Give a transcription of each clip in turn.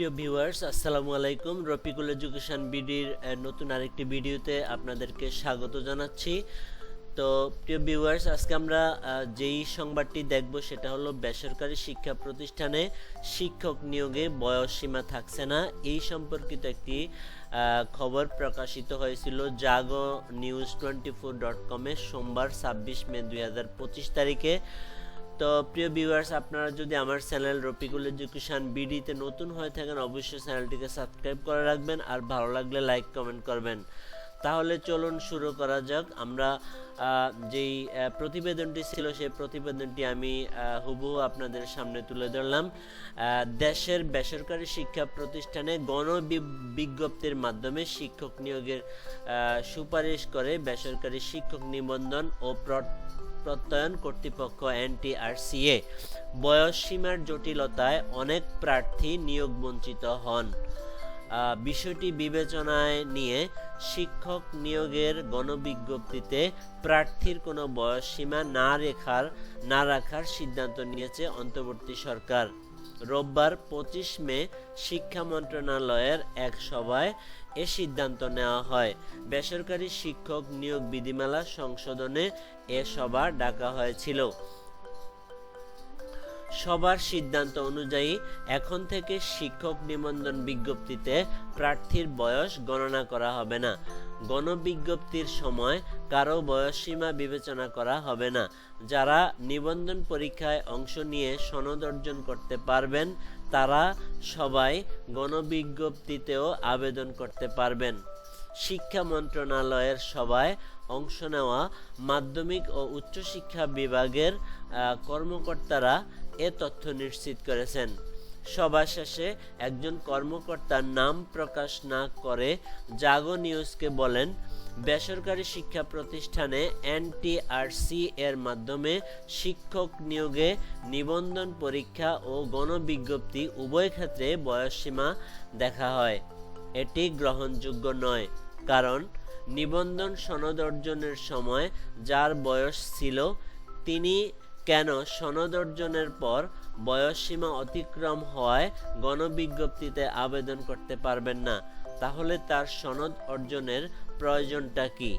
প্রিয় ভিউয়ার্স আসসালামু আলাইকুম। রফিকুল এডুকেশন বিডির নতুন আরেকটি ভিডিওতে আপনাদেরকে স্বাগত জানাচ্ছি। তো প্রিয় ভিউয়ার্স আজকে আমরা যেই সংবাদটি দেখব সেটা হলো বেসরকারি শিক্ষা প্রতিষ্ঠানে শিক্ষক নিয়োগে বয়স সীমা থাকছে না। এই সম্পর্কিত একটি খবর প্রকাশিত হয়েছিল Jago news twenty four dot কমে সোমবার ছাব্বিশ মে দুই হাজার পঁচিশ তারিখে। তো প্রিয় ভিউয়ার্স আপনারা যদি আমার চ্যানেল রফিকুল এডুকেশন বিডিতে নতুন হয়ে থাকেন, অবশ্যই চ্যানেলটিকে সাবস্ক্রাইব করে রাখবেন আর ভালো লাগলে লাইক, কমেন্ট করবেন। তাহলে চলুন শুরু করা যাক। আমরা যেই প্রতিবেদনটি ছিল, সেই প্রতিবেদনটি আমি হুবহু আপনাদের সামনে তুলে ধরলাম। দেশের বেসরকারি শিক্ষা প্রতিষ্ঠানে গণ বিজ্ঞপ্তির মাধ্যমে শিক্ষক নিয়োগের সুপারিশ করে বেসরকারি শিক্ষক নিবন্ধন ও প্রত্যয়ন কর্তৃপক্ষ এনটিআরসিএ। বয়স সীমার জটিলতায় অনেক প্রার্থী নিয়োগ বঞ্চিত হন। বিষয়টি বিবেচনায় নিয়ে শিক্ষক নিয়োগের গণবিজ্ঞপ্তিতে প্রার্থীর কোনো বয়স সীমা না রেখার, না রাখার সিদ্ধান্ত নিয়েছে অন্তর্বর্তী সরকার। রোববার পঁচিশ মে শিক্ষা মন্ত্রণালয়ের এক সভায় এ সিদ্ধান্ত নেওয়া হয়। বেসরকারি শিক্ষক নিয়োগ বিধিমালা সংশোধনে এ সভা ডাকা হয়েছিল। সবার সিদ্ধান্ত অনুযায়ী এখন থেকে শিক্ষক নিবন্ধন বিজ্ঞপ্তিতে প্রার্থীর বয়স গণনা করা হবে না। গণবিজ্ঞপ্তির সময় কারও বয়সসীমা বিবেচনা করা হবে না। যারা নিবন্ধন পরীক্ষায় অংশ নিয়ে সনদ অর্জন করতে পারবেন, তারা সবাই গণবিজ্ঞপ্তিতেও আবেদন করতে পারবেন। শিক্ষা মন্ত্রণালয়ের সভায় অংশ নেওয়া মাধ্যমিক ও উচ্চশিক্ষা বিভাগের কর্মকর্তারা এ তথ্য নিশ্চিত করেছেন। সভা শেষে একজন কর্মকর্তার নাম প্রকাশ না করে জাগো নিউজকে বলেন, বেসরকারি শিক্ষা প্রতিষ্ঠানে এনটিআরসি এর মাধ্যমে শিক্ষক নিয়োগে নিবন্ধন পরীক্ষা ও গণবিজ্ঞপ্তি উভয় ক্ষেত্রে বয়সসীমা দেখা হয়। এটি গ্রহণযোগ্য নয়, কারণ নিবন্ধন সনদ অর্জনের সময় যার বয়স ছিল, তিনি কেন সনদ অর্জনের পর বয়সসীমা অতিক্রম হওয়ায় গণবিজ্ঞপ্তিতে আবেদন করতে পারবেন না। তাহলে তার সনদ অর্জনের প্রয়োজনটা কি?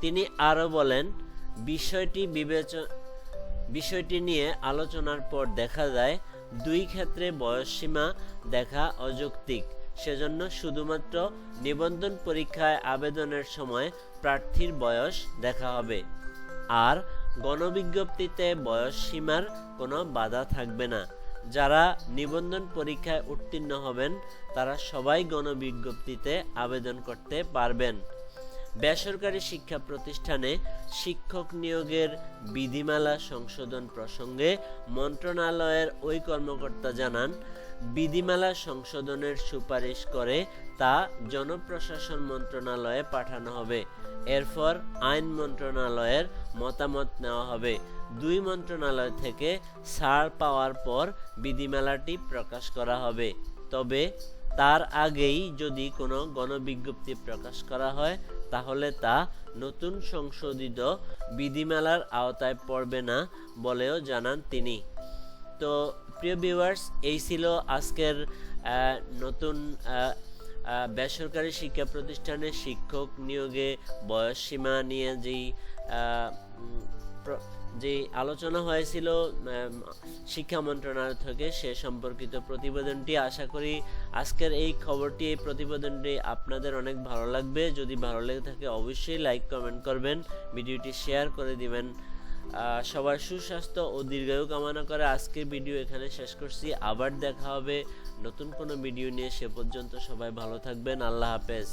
তিনি আরও বলেন, বিষয়টি বিবেচনা, বিষয়টি নিয়ে আলোচনার পর দেখা যায়, দুই ক্ষেত্রে বয়সসীমা দেখা অযৌক্তিক। সেজন্য শুধুমাত্র নিবন্ধন পরীক্ষায় আবেদনের সময় প্রার্থীর বয়স দেখা হবে। আর গণবিজ্ঞপ্তিতে বয়স সীমার কোনো বাধা থাকবে না। যারা নিবন্ধন পরীক্ষায় উত্তীর্ণ হবেন, তারা সবাই গণবিজ্ঞপ্তিতে আবেদন করতে পারবেন। বেসরকারি শিক্ষা প্রতিষ্ঠানে শিক্ষক নিয়োগের বিধিমালা সংশোধন প্রসঙ্গে মন্ত্রণালয়ের ওই কর্মকর্তা জানান, বিধিমালা সংশোধনের সুপারিশ করে তা জনপ্রশাসন মন্ত্রণালয়ে পাঠানো হবে। এরপর আইন মন্ত্রণালয়ের মতামত নেওয়া হবে। দুই মন্ত্রণালয় থেকে ছাড় পাওয়ার পর বিধিমালাটি প্রকাশ করা হবে। তবে তার আগেই যদি কোনো গণবিজ্ঞপ্তি প্রকাশ করা হয়, তাহলে তা নতুন সংশোধিত বিধিমালার আওতায় পড়বে না বলেও জানান তিনি। তো, প্রিয় ভিউয়ার্স, এই ছিল আজকের নতুন বেসরকারি শিক্ষা প্রতিষ্ঠানে শিক্ষক নিয়োগে বয়স সীমা নিয়ে যেই যে আলোচনা হয়েছিল শিক্ষা মন্ত্রণালয় থেকে সে সম্পর্কিত প্রতিবেদনটি, আশা করি আজকের এই খবরটি, এই প্রতিবেদনটি আপনাদের অনেক ভালো লাগবে। যদি ভালো লেগে থাকে, অবশ্যই লাইক কমেন্ট করবেন, ভিডিওটি শেয়ার করে দিবেন। সবার সুস্বাস্থ্য ও দীর্ঘায়ু কামনা করে আজকের ভিডিও এখানে শেষ করছি। আবার দেখা হবে নতুন কোনো ভিডিও নিয়ে, সে পর্যন্ত সবাই ভালো থাকবেন। আল্লাহ হাফেজ।